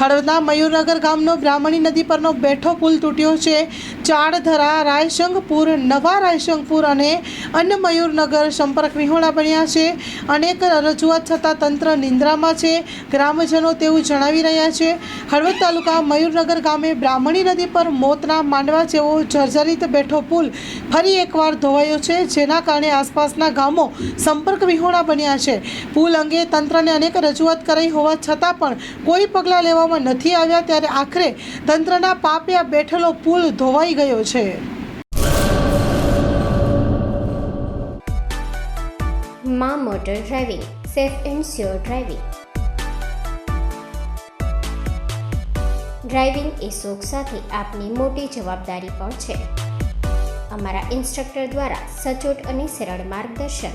હળવદના મયુરનગર ગામનો બ્રાહ્મણી નદી પરનો બેઠો પુલ તૂટ્યો છે. ચાડધરા રાયસંગપુર નવા રાયસંગપુર અને અન્ય મયુરનગર સંપર્ક વિહોણા બન્યા છે. અનેક રજૂઆત છતાં તંત્ર નિંદ્રામાં છે. ગ્રામજનો તેવું જણાવી રહ્યા છે. હળવદ તાલુકા મયુરનગર ગામે બ્રાહ્મણી નદી પર મોતના માંડવા જેવો જર્જરિત બેઠો પુલ ફરી એકવાર ધોવાયો છે, જેના કારણે આસપાસના ગામો સંપર્ક વિહોણા બન્યા છે. પુલ અંગે તંત્રને અનેક રજૂઆત કરાઈ હોવા છતાં પણ કોઈ પગલાં લેવામાં નથી આવ્યા ત્યારે આખરે તંત્રના પાપે આ બેઠેલો પુલ ધોવાઈ ગયો છે. મા motor driving, safe and sure driving. Driving એ શોખ સાથે આપની મોટી જવાબદારી પણ છે. અમારા ઇન્સ્ટ્રક્ટર દ્વારા સચોટ અને સરળ માર્ગદર્શન